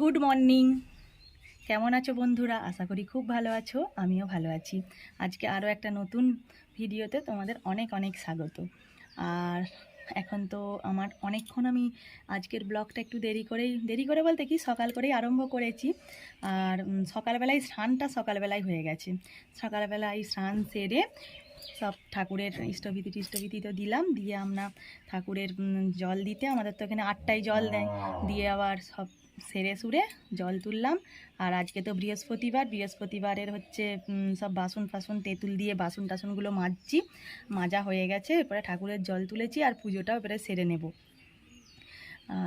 Good morning. কেমন আছো বন্ধুরা? আশা করি খুব ভালো আছো, আমিও ভালো আছি। আজকে আরও একটা নতুন ভিডিওতে তোমাদের অনেক অনেক স্বাগত। আর এখন তো আমার অনেকক্ষণ আমি আজকের ব্লগটা একটু দেরি করেই, দেরি করে বলতে কি, সকাল করেই আরম্ভ করেছি। আর সকালবেলায় স্নানটা সকালবেলায় হয়ে গেছে। সকালবেলায় স্নান সেরে সব ঠাকুরের ইষ্টভীতি টিষ্টভীতি তো দিলাম দিয়ে আমরা ঠাকুরের জল দিতে আমাদের তো এখানে আটটায় জল দেয়। দিয়ে আবার সব সেরে সুরে জল তুললাম। আর আজকে তো বৃহস্পতিবার বৃহস্পতিবারের হচ্ছে সব বাসন ফাসন তেঁতুল দিয়ে বাসন টাসনগুলো মাজছি। মাজা হয়ে গেছে এরপরে ঠাকুরের জল তুলেছি আর পুজোটাও এবারে সেরে নেব।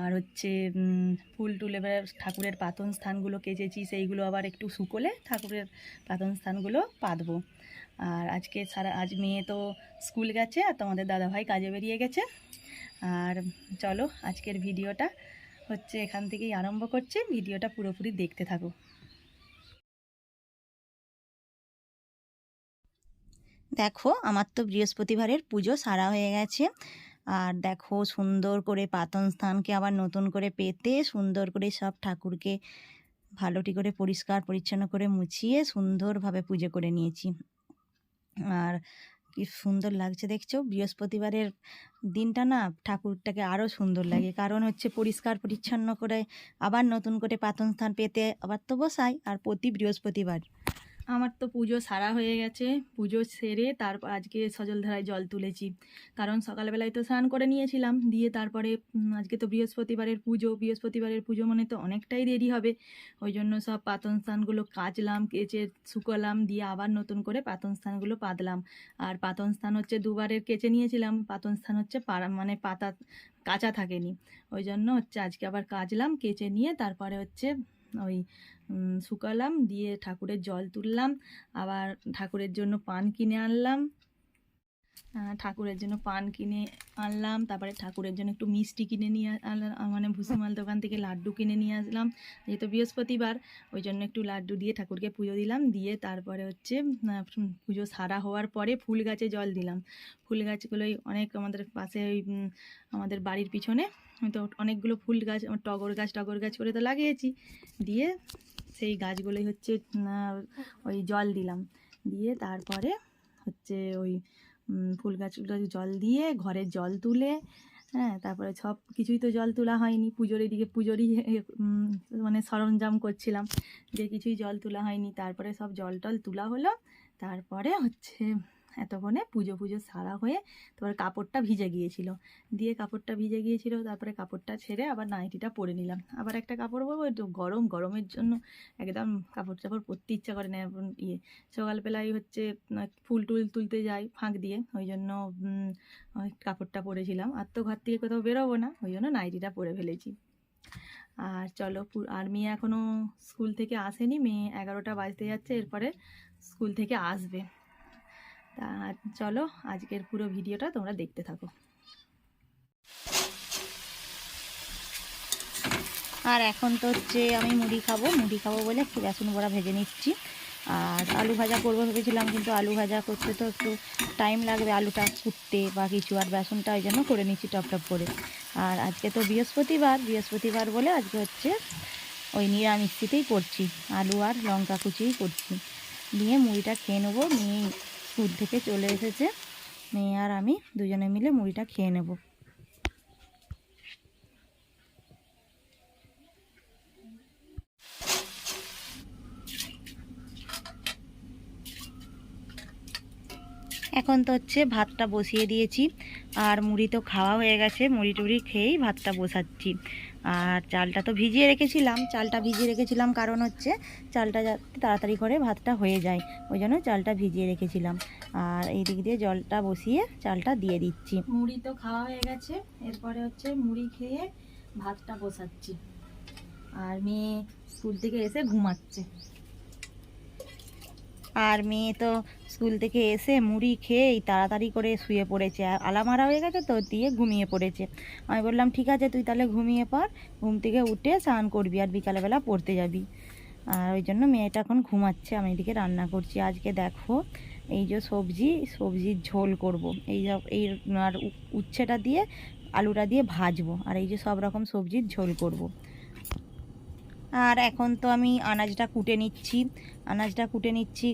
আর হচ্ছে ফুল টুল এবারে ঠাকুরের পাতন স্থানগুলো কেচেছি সেইগুলো আবার একটু শুকোলে ঠাকুরের পাতন স্থানগুলো পাতবো। আর আজকে সারা, আজ মেয়ে তো স্কুল গেছে আর তোমাদের দাদাভাই কাজে বেরিয়ে গেছে। আর চলো, আজকের ভিডিওটা হচ্ছে এখান থেকেই আরম্ভ করছে। ভিডিওটা পুরোপুরি দেখতে থাকো। দেখো, আমার তো বৃহস্পতিবারের পুজো সারা হয়ে গেছে। আর দেখো, সুন্দর করে পাতন স্থানকে আবার নতুন করে পেতে, সুন্দর করে সব ঠাকুরকে ভালোটি করে পরিষ্কার পরিচ্ছন্ন করে মুছিয়ে সুন্দরভাবে পুজো করে নিয়েছি। আর কি সুন্দর লাগছে দেখছ? বৃহস্পতিবারের দিনটা না ঠাকুরটাকে আরও সুন্দর লাগে। কারণ হচ্ছে পরিষ্কার পরিচ্ছন্ন করে আবার নতুন করে পাতন স্থান পেতে আবার তো বসাই। আর প্রতি বৃহস্পতিবার আমার তো পুজো সারা হয়ে গেছে, পুজো সেরে তারপর আজকে সজলধারায় জল তুলেছি। কারণ সকালবেলায় তো স্নান করে নিয়েছিলাম, দিয়ে তারপরে আজকে তো বৃহস্পতিবারের পুজো বৃহস্পতিবারের পুজো মানে তো অনেকটাই দেরি হবে। ওই জন্য সব পাতন স্থানগুলো কাচলাম, কেচে শুকোলাম, দিয়ে আবার নতুন করে পাতন স্থানগুলো পাতলাম। আর পাতন স্থান হচ্ছে দুবারের কেচে নিয়েছিলাম, পাতন স্থান হচ্ছে পাড়া মানে পাতা কাঁচা থাকেনি। ওই জন্য হচ্ছে আজকে আবার কাচলাম, কেচে নিয়ে তারপরে হচ্ছে ওই শুকালাম দিয়ে ঠাকুরের জল তুললাম আবার ঠাকুরের জন্য পান কিনে আনলাম। ঠাকুরের জন্য পান কিনে আনলাম, তারপরে ঠাকুরের জন্য একটু মিষ্টি কিনে নিয়ে আনলাম মানে ভুসিমাল দোকান থেকে লাড্ডু কিনে নিয়ে আসলাম। যেহেতু বৃহস্পতিবার, ওই জন্য একটু লাড্ডু দিয়ে ঠাকুরকে পুজো দিলাম, দিয়ে তারপরে হচ্ছে পুজো সারা হওয়ার পরে ফুল গাছে জল দিলাম। ফুল গাছগুলোই অনেক আমাদের পাশে ওই আমাদের বাড়ির পিছনে, তো অনেকগুলো ফুল গাছ টগর গাছ টগর গাছ করে তো লাগিয়েছি। দিয়ে সেই গাছগুলোই হচ্ছে ওই জল দিলাম। দিয়ে তারপরে হচ্ছে ওই ফুল গাছগুলো জল দিয়ে, ঘরের জল তুলে হ্যাঁ তারপরে সব কিছুই তো জল তোলা হয়নি। পুজোর এদিকে পুজোরই মানে সরঞ্জাম করছিলাম যে কিছুই জল তোলা হয়নি। তারপরে সব জল টল তোলা হলো। তারপরে হচ্ছে এতক্ষণে পুজো পুজো সারা হয়ে তারপরে কাপড়টা ভিজে গিয়েছিল। দিয়ে কাপড়টা ভিজে গিয়েছিল, তারপরে কাপড়টা ছেড়ে আবার নাইটিটা পরে নিলাম। আবার একটা কাপড় পরবো, একটু গরম, গরমের জন্য একদম কাপড় চাপড় পরতে ইচ্ছা করে না ইয়ে সকালবেলায় হচ্ছে ফুল টুল তুলতে যাই ফাঁক দিয়ে, ওই জন্য কাপড়টা পরেছিলাম। আর তো ঘর থেকে কোথাও বেরোবো না, ওই জন্য নাইটিটা পরে ফেলেছি। আর চলো আর মেয়ে এখনও স্কুল থেকে আসেনি, মেয়ে এগারোটা বাজতে যাচ্ছে, এরপরে স্কুল থেকে আসবে। তা চলো আজকের পুরো ভিডিওটা তোমরা দেখতে থাকো। আর এখন তো হচ্ছে আমি মুড়ি খাব মুড়ি খাব বলে একটু বেসন বড়া ভেজে নিচ্ছি। আর আলু ভাজা করব ভেবেছিলাম, কিন্তু আলু ভাজা করতে তো একটু টাইম লাগবে, আলুটা কুটতে বা কিছু, আর বেসনটা ওই জন্য করে নিচ্ছি টপ টপ করে। আর আজকে তো বৃহস্পতিবার বৃহস্পতিবার বলে আজকে হচ্ছে ওই নিরামিষিতেই করছি, আলু আর লঙ্কা কুচিই করছি। নিয়ে মুড়িটা খেয়ে নেব মেয়ে স্কুল থেকে চলে এসেছে। মেয়ে আর আমি দুজনে মিলে মুড়িটা খেয়ে নেব। এখন তো হচ্ছে ভাতটা বসিয়ে দিয়েছি। আর মুড়ি তো খাওয়া হয়ে গেছে। মুড়ি টুড়ি খেয়েই ভাতটা বসাচ্ছি। আর চালটা তো ভিজিয়ে রেখেছিলাম, চালটা ভিজিয়ে রেখেছিলাম কারণ হচ্ছে চালটা যাতে তাড়াতাড়ি করে ভাতটা হয়ে যায়, ওই জন্য চালটা ভিজিয়ে রেখেছিলাম। আর এই দিক দিয়ে জলটা বসিয়ে চালটা দিয়ে দিচ্ছি। মুড়ি তো খাওয়া হয়ে গেছে, এরপরে হচ্ছে মুড়ি খেয়ে ভাতটা বসাচ্ছি। আর মেয়ে স্কুল থেকে এসে ঘুমাচ্ছে। আর মেয়ে তো স্কুল থেকে এসে মুড়ি খেয়েই তাড়াতাড়ি করে শুয়ে পড়েছে। আর আলামারা হয়ে গেছে তো দিয়ে ঘুমিয়ে পড়েছে। আমি বললাম, ঠিক আছে, তুই তাহলে ঘুমিয়ে পড়, ঘুম থেকে উঠে স্নান করবি আর বিকালবেলা পড়তে যাবি। আর ওই জন্য মেয়েটা এখন ঘুমাচ্ছে, আমি এদিকে রান্না করছি। আজকে দেখো, এই যে সবজি, সবজির ঝোল করব। এই এই আর উচ্ছেটা দিয়ে আলুটা দিয়ে ভাজবো। আর এই যে সব রকম সবজির ঝোল করব। আর এখন তো আমি আনাজটা কুটে নিচ্ছি। আনাজটা কুটে নিচ্ছি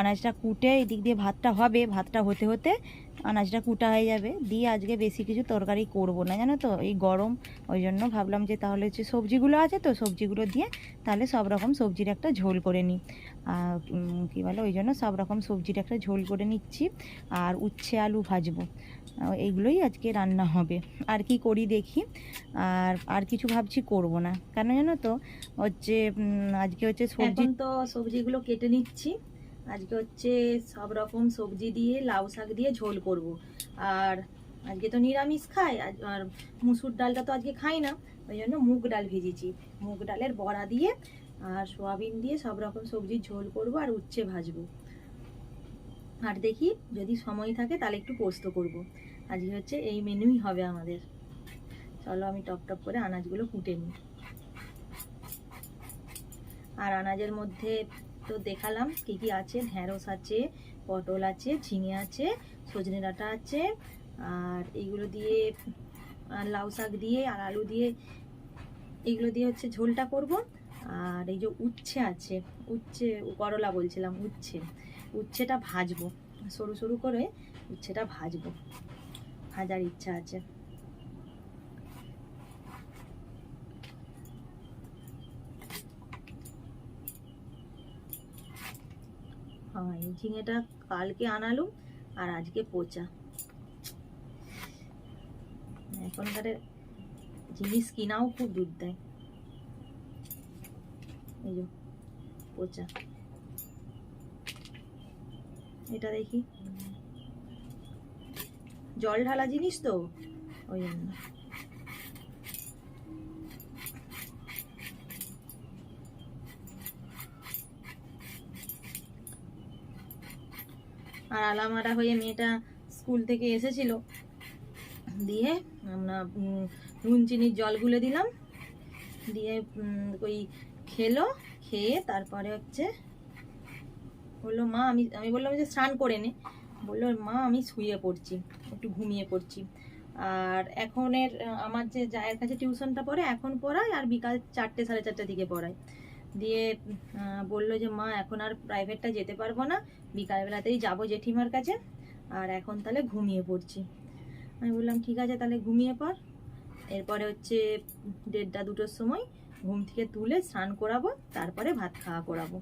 আনাজটা কুটে এদিক দিয়ে ভাতটা হবে। ভাতটা হতে হতে আনাজটা কুটা হয়ে যাবে। দিয়ে আজকে বেশি কিছু তরকারি করব না, জানো তো? এই গরম, ওই জন্য ভাবলাম যে তাহলে হচ্ছে সবজিগুলো আছে তো, সবজিগুলো দিয়ে তাহলে সব রকম সবজির একটা ঝোল করে নিই। আর কী বলে? ওই জন্য সব রকম সবজির একটা ঝোল করে নিচ্ছি। আর উচ্ছে আলু ভাজবো। এইগুলোই আজকে রান্না হবে। আর কি করি দেখি। আর আর কিছু ভাবছি করব না। কেন জানো তো? হচ্ছে আজকে হচ্ছে সবজি তো সবজিগুলো কেটে নিচ্ছি। আজকে হচ্ছে সব রকম সবজি দিয়ে, লাউ শাক দিয়ে ঝোল করব। আর আজকে তো নিরামিষ খাই। আর মুসুর ডালটা তো আজকে খাই না। ওই জন্য মুগ ডাল ভেজেছি। মুগ ডালের বড়া দিয়ে আর সোয়াবিন দিয়ে সব রকম সবজির ঝোল করব আর উচ্ছে ভাজবো। আর দেখি যদি সময় থাকে তাহলে একটু পোস্ত করব। আজকে হচ্ছে এই মেনুই হবে আমাদের। চলো আমি টপ টপ করে আনাজগুলো কুটে নিই। আর আনাজের মধ্যে তো দেখালাম কি কি আছে। ঢ্যাঁড়স আছে, পটল আছে, ঝিঙে আছে, সজনে ডাঁটা আছে, আর এইগুলো দিয়ে লাউ শাক দিয়ে, আর আলু দিয়ে, এইগুলো দিয়ে হচ্ছে ঝোলটা করব। আর এই যে উচ্ছে আছে, উচ্ছে, করলা বলছিলাম, উচ্ছে। উচ্ছেটা ভাজবো, সরু সরু করে উচ্ছেটা ভাজবো। ভাজার ইচ্ছা আছে। হ্যাঁ এই ঝিঙেটা কালকে আনালুম আর আজকে পচা। এখনকার জিনিস কিনাও খুব দুধ দেয় এই যে, পচা। এটা দেখি। জল ঢালা জিনিস তো? ওই জন্য। আর আলামারা হয়ে মেয়েটা স্কুল থেকে এসেছিল। দিয়ে আমরা নুন চিনির জল গুলে দিলাম। দিয়ে ওই খেলো, খেয়ে তারপরে হচ্ছে বলল, মা, আমি আমি বললাম যে স্নান করে নে। বলল, মা, আমি শুয়ে পড়ছি, একটু ঘুমিয়ে পড়ছি। আর এখনের আমার যে জায়ের কাছে টিউশনটা পড়ে, এখন পড়ায় আর বিকাল চারটে, সাড়ে চারটে দিকে পড়ায়। দিয়ে বলল যে, মা, এখন আর প্রাইভেটটা যেতে পারব না, বিকালবেলাতেই যাব জেঠিমার কাছে, আর এখন তাহলে ঘুমিয়ে পড়ছি। আমি বললাম, ঠিক আছে, তাহলে ঘুমিয়ে পড়। এরপরে হচ্ছে দেড়টা, দুটোর সময় ঘুম থেকে তুলে স্নান করাবো, তারপরে ভাত খাওয়া করাবো।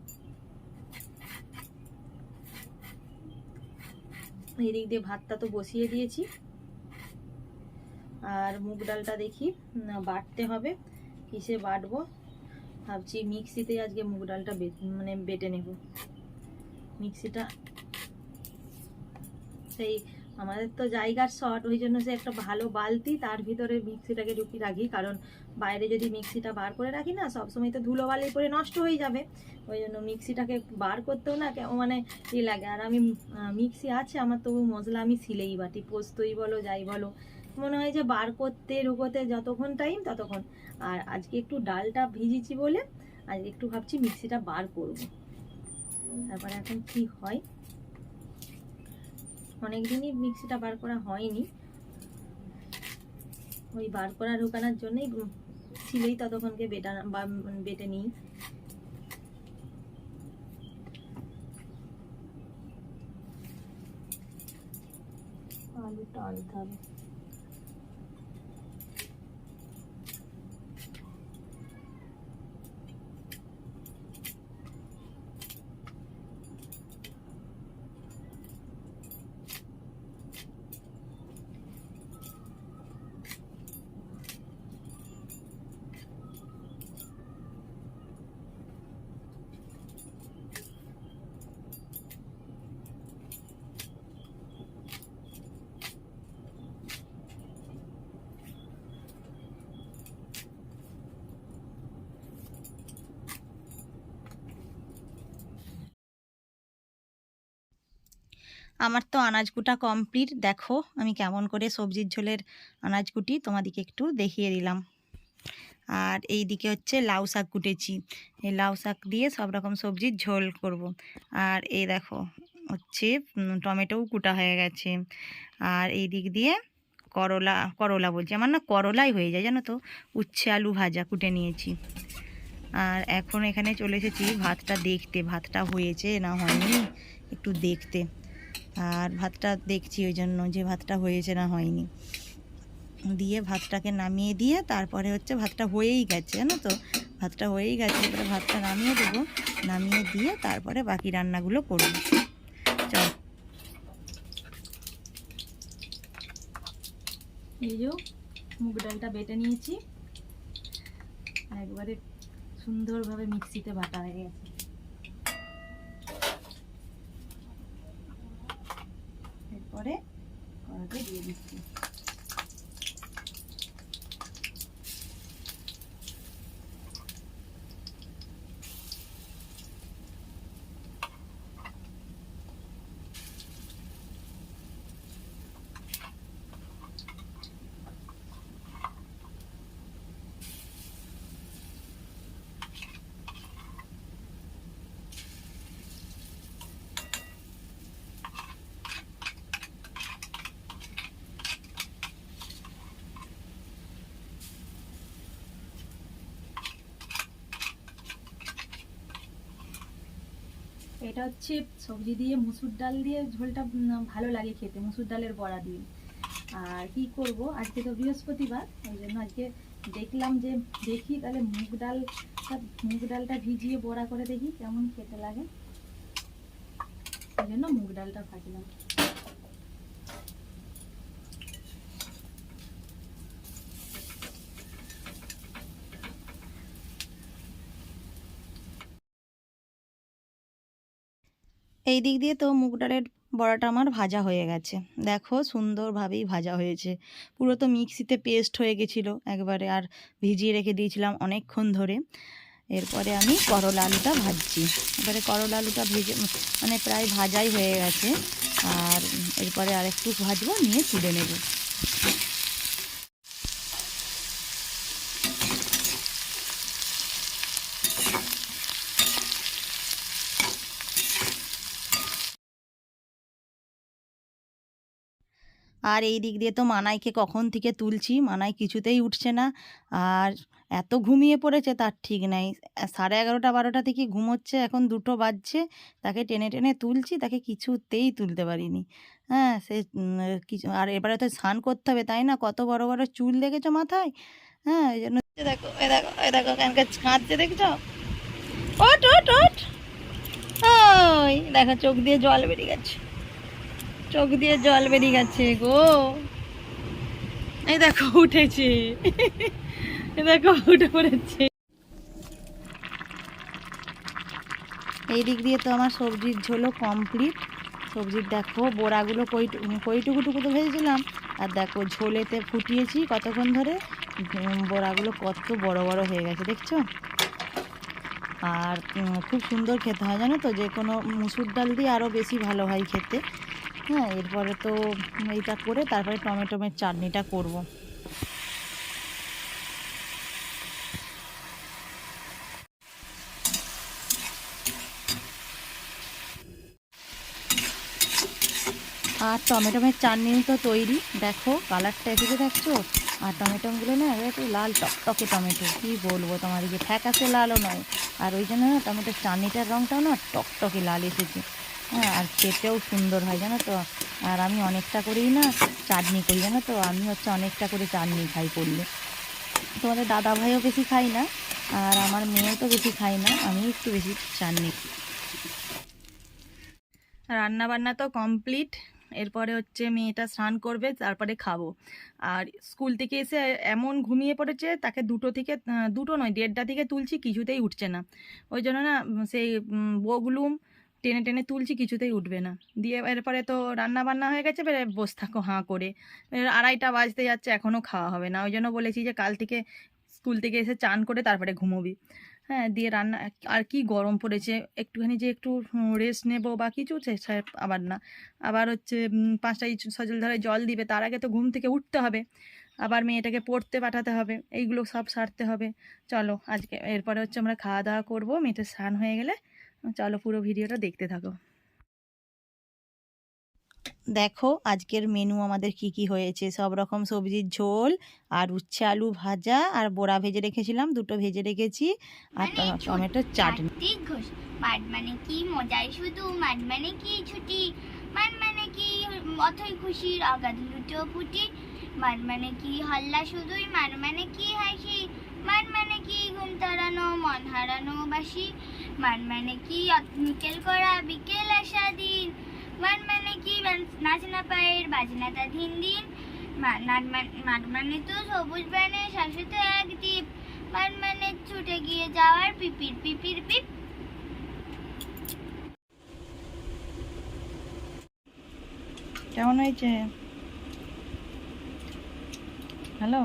এদিক দিয়ে ভাতটা তো বসিয়ে দিয়েছি। আর মুগ ডালটা দেখি বাটতে হবে। কিসে বাটবো? ভাবছি মিক্সিতে আজকে মুগ ডালটা মানে বেটে নেব। মিক্সিটা, সেই আমাদের তো জায়গার শর্ট, ওই জন্য সে একটা ভালো বালতি তার ভিতরে মিক্সিটাকে ঢুকিয়ে রাখি, কারণ বাইরে যদি মিক্সিটা বার করে রাখি না, সবসময় তো ধুলো বালি পরে নষ্ট হয়ে যাবে। ওই জন্য মিক্সিটাকে বার করতেও না মানে ই লাগে। আর আমি মিক্সি আছে, আমার তবু মশলা আমি সিলেই বাটি, পোস্তই বলো, যাই বলো। মনে হয় যে বার করতে রুকোতে যতক্ষণ টাইম ততক্ষণ। আর আজকে একটু ডালটা ভিজিছি বলে আজ একটু ভাবছি মিক্সিটা বার করব। তারপরে এখন কি হয়? অনেকদিনই মিক্সিটা বার করা হয়নি। ওই বার করা ঢোকানোর জন্যই ছিলেই ততক্ষণকে বেটা বেটে নিই। আলুটা আনতে হবে। আমার তো আনাজ কুটা কমপ্লিট দেখো, আমি কেমন করে সবজির ঝোলের আনাজ কুটি তোমাদেরকে একটু দেখিয়ে দিলাম। আর এই দিকে হচ্ছে লাউ শাক কুটেছি। এই লাউ শাক দিয়ে সব রকম সবজির ঝোল করব। আর এই দেখো, হচ্ছে টমেটোও কুটা হয়ে গেছে। আর এই দিক দিয়ে করলা করলা বলছি। আমার না করলাই হয়ে যায়, জানো তো? উচ্ছে আলু ভাজা কুটে নিয়েছি। আর এখন এখানে চলে এসেছি ভাতটা দেখতে। ভাতটা হয়েছে না হয়নি? একটু দেখতে। আর ভাতটা দেখছি ওই জন্য যে ভাতটা হয়েছে না হয়নি। দিয়ে ভাতটাকে নামিয়ে দিয়ে তারপরে হচ্ছে ভাতটা হয়েই গেছে, জানো তো? ভাতটা হয়েই গেছে, এবারে ভাতটা নামিয়ে দেবো। নামিয়ে দিয়ে তারপরে বাকি রান্নাগুলো করব। চল। এই যে মুগ ডালটা বেটে নিয়েছি। একবারে সুন্দরভাবে মিক্সিতে বাটা হয়ে গেছে। কড়াতে দিয়ে দিচ্ছি। এটা হচ্ছে সবজি দিয়ে মুসুর ডাল দিয়ে ঝোলটা ভালো লাগে খেতে, মুসুর ডালের বড়া দিয়ে। আর কি করব? আজকে তো বৃহস্পতিবার ওই জন্য আজকে দেখলাম যে দেখি তাহলে মুগ ডালটা মুগ ডালটা ভিজিয়ে বড়া করে দেখি কেমন খেতে লাগে। ওই জন্য মুগ ডালটা ভাজলাম। এই দিক দিয়ে তো মুগ ডালের বড়াটা আমার ভাজা হয়ে গেছে। দেখো সুন্দরভাবেই ভাজা হয়েছে। পুরো তো মিক্সিতে পেস্ট হয়ে গেছিল একবারে আর ভিজিয়ে রেখে দিয়েছিলাম অনেকক্ষণ ধরে। এরপরে আমি করলা আলুটা ভাজছি। এবারে করলা আলুটা ভেজে মানে প্রায় ভাজাই হয়ে গেছে। আর এরপরে আরেকটু ভাজবো, নিয়ে তুলে নেব। আর এই দিক দিয়ে তো মানাইকে কখন থেকে তুলছি? মানাই কিছুতেই উঠছে না। আর এত ঘুমিয়ে পড়েছে তার ঠিক নাই। সাড়ে এগারোটা বারোটা থেকে ঘুমোচ্ছে, এখন দুটো বাজছে। তাকে টেনে টেনে তুলছি, তাকে কিছুতেই তুলতে পারিনি। হ্যাঁ সে কিছু, আর এবারে তো স্নান করতে হবে, তাই না? কত বড় বড় চুল দেখেছ মাথায়? হ্যাঁ এই জন্য দেখো, এ দেখো দেখো কেনকার কাঁদছে, দেখছ? ওট ওট ওট ওই, দেখো চোখ দিয়ে জল বেরিয়ে গেছে। চোখ দিয়ে জল বেরিয়ে গেছে গো। এই দেখো, উঠেছে। দেখো, উঠে পড়েছে। এই দিক দিয়ে তো আমার সবজির ঝোলও কমপ্লিট সবজির দেখো, বোড়াগুলো কই কইটুকু টুকু তো ভেজেছিলাম। আর দেখো, ঝোলেতে ফুটিয়েছি কতক্ষণ ধরে? বোড়াগুলো কত বড় বড় হয়ে গেছে, দেখছ? আর খুব সুন্দর খেতে হয় জানো তো? যে কোনো মুসুর ডাল দিয়ে আরও বেশি ভালো হয় খেতে। হ্যাঁ এরপরে তো এইটা করে তারপরে টমেটোমের চাটনিটা করব। আর টমেটোমের চাটনি তো তৈরি। দেখো, কালারটা এসেছে, দেখছ? আর টমেটোগুলো না একটু লাল টকটকে টমেটো। কি বলব তোমার, এই তোমাদেরকে ফ্যাকাসে লালও নয়। আর ওই জন্য না টমেটোর চাটনিটার রঙটাও না টকটকে লাল এসেছে। হ্যাঁ আর খেতেও সুন্দর হয়, জানো তো। আর আমি অনেকটা করেই না চাটনি করি, জানো তো। আমি হচ্ছে অনেকটা করে চাটনি খাই করলে তোমাদের দাদা ভাইও বেশি খাই না, আর আমার মেয়েও তো বেশি খাই না, আমি একটু বেশি চাটনি রান্না বান্না তো কমপ্লিট, এরপরে হচ্ছে মেয়েটা স্নান করবে, তারপরে খাব। আর স্কুল থেকে এসে এমন ঘুমিয়ে পড়েছে, তাকে দুটো থেকে দুটো নয়, দেড়টা থেকে তুলছি, কিছুতেই উঠছে না। ওই জন্য না সেই বগলুম টেনে টেনে তুলছি, কিছুতেই উঠবে না। দিয়ে এরপরে তো রান্না বান্না হয়ে গেছে এবারে বসে থাকো হাঁ করে। আড়াইটা বাজতে যাচ্ছে, এখনও খাওয়া হবে না। ওই জন্য বলেছি যে কাল থেকে স্কুল থেকে এসে চান করে তারপরে ঘুমোবি। হ্যাঁ দিয়ে রান্না, আর কি গরম পড়েছে, একটুখানি যে একটু রেস্ট নেব বা কিছু আবার না। আবার হচ্ছে পাঁচটায় সজল ধরে জল দিবে, তার আগে তো ঘুম থেকে উঠতে হবে। আবার মেয়েটাকে পড়তে পাঠাতে হবে, এইগুলো সব সারতে হবে। চলো, আজকে এরপরে হচ্ছে আমরা খাওয়া দাওয়া করব মেয়েটা স্নান হয়ে গেলে চলো পুরো ভিডিওটা দেখতে থাকো। দেখো আজকের মেনু আমাদের কি কি হয়েছে? সব রকম সবজির ঝোল আর উচ্ছে আলু ভাজা আর বড়া ভেজে রেখেছিলাম দুটো ভেজে রেখেছি। আর মানে ট- টমেটোর চাটনি। মাঠ মানে কি মজাই শুধু মাঠ মানে কি ছুটি মাঠ মানে কি অথই খুশির অগাধ লুটো ফুটি মাঠ মানে কি হল্লা শুধুই মাঠ মানে কি হাসি মাঠ মানে কি ঘুম তাড়ানো মন হারানো বাসি মাঠ মানে কি? বিকেল করা, বিকেল আসা দিন মান মানে কি? বান- নাচনা পায়ের বাজনাটা দিন। দিন মান- মানে তো সবুজ বানে শাশ্বত এক দ্বীপ। মান মানে ছুটে গিয়ে যাওয়ার পিপির পিপির পিপ। কেমন হয়েছে? হ্যালো